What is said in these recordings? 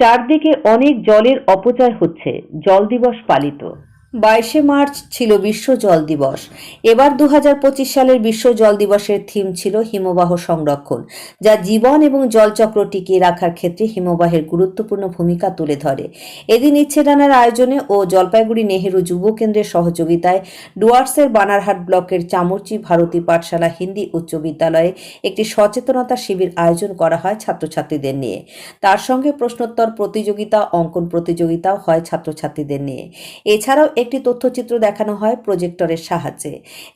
চারদিকে অনেক জলের অপচয় হচ্ছে জল দিবস পালিত। বাইশে মার্চ ছিল বিশ্ব জল দিবস। এবার দু হাজার পঁচিশ সালের বিশ্ব জল দিবসের থিম ছিল হিমবাহ সংরক্ষণ, যা জীবন এবং জলচক্র টিকিয়ে রাখার ক্ষেত্রে হিমবাহের গুরুত্বপূর্ণ ভূমিকা তুলে ধরে। এদিন ইচ্ছেডানার আয়োজনে ও জলপাইগুড়ি নেহেরু যুব কেন্দ্রের সহযোগিতায় ডুয়ার্সের বানারহাট ব্লকের চামরচি ভারতী পাঠশালা হিন্দি উচ্চ বিদ্যালয়ে একটি সচেতনতা শিবির আয়োজন করা হয় ছাত্রছাত্রীদের নিয়ে। তার সঙ্গে প্রশ্নোত্তর প্রতিযোগিতা, অঙ্কন প্রতিযোগিতাও হয় ছাত্রছাত্রীদের নিয়ে। এছাড়াও একটি তথ্যচিত্র দেখানো হয় প্রজেক্টরের সাহায্যে।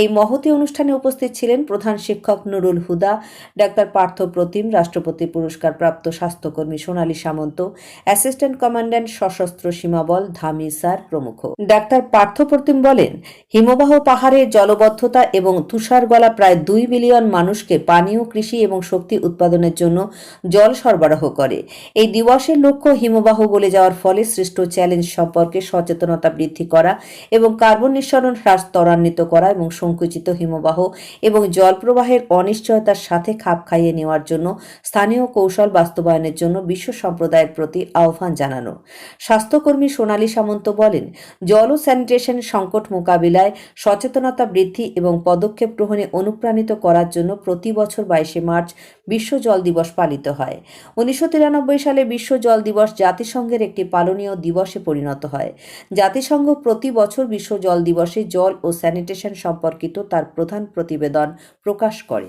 এই মহতি অনুষ্ঠানে উপস্থিত ছিলেন প্রধান শিক্ষক নুরুল হুদা, ডাক্তার পার্থ প্রতিম, রাষ্ট্রপতি পুরস্কার প্রাপ্ত স্বাস্থ্যকর্মী Sonali Samanta, assistant commandant Sashastra Seema Bal Dhami sir প্রমুখ। ডাক্তার পার্থ প্রতিম বলেন, হিমবাহ পাহাড়ের জলবদ্ধতা এবং তুষার গলা প্রায় দুই বিলিয়ন মানুষকে পানীয়, কৃষি এবং শক্তি উৎপাদনের জন্য জল সরবরাহ করে। এই দিবসের লক্ষ্য হিমবাহ গলে যাওয়ার ফলে সৃষ্ট চ্যালেঞ্জ সম্পর্কে সচেতনতা বৃদ্ধি করা এবং কার্বন নিঃসরণ হ্রাস ত্বরান্বিত করা এবং সংকুচিত হিমবাহ এবং জল প্রবাহের অনিশ্চয়তার সাথে খাপ খাইয়ে নেওয়ার জন্য স্থানীয় কৌশল বাস্তবায়নের জন্য বিশ্ব সম্প্রদায়ের প্রতি আহ্বান জানানো। স্বাস্থ্যকর্মী সোনালী সামন্ত বলেন, জল ও স্যানিটেশন সংকট মোকাবিলায় সচেতনতা বৃদ্ধি এবং পদক্ষেপ গ্রহণে অনুপ্রাণিত করার জন্য প্রতি বছর বাইশে মার্চ বিশ্ব জল দিবস পালিত হয়। উনিশশো তিরানব্বই সালে বিশ্ব জল দিবস জাতিসংঘের একটি পালনীয় দিবসে পরিণত হয়। জাতিসংঘ প্রতি বছর বিশ্ব জল দিবসে জল ও স্যানিটেশন সম্পর্কিত তার প্রধান প্রতিবেদন প্রকাশ করে।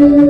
you.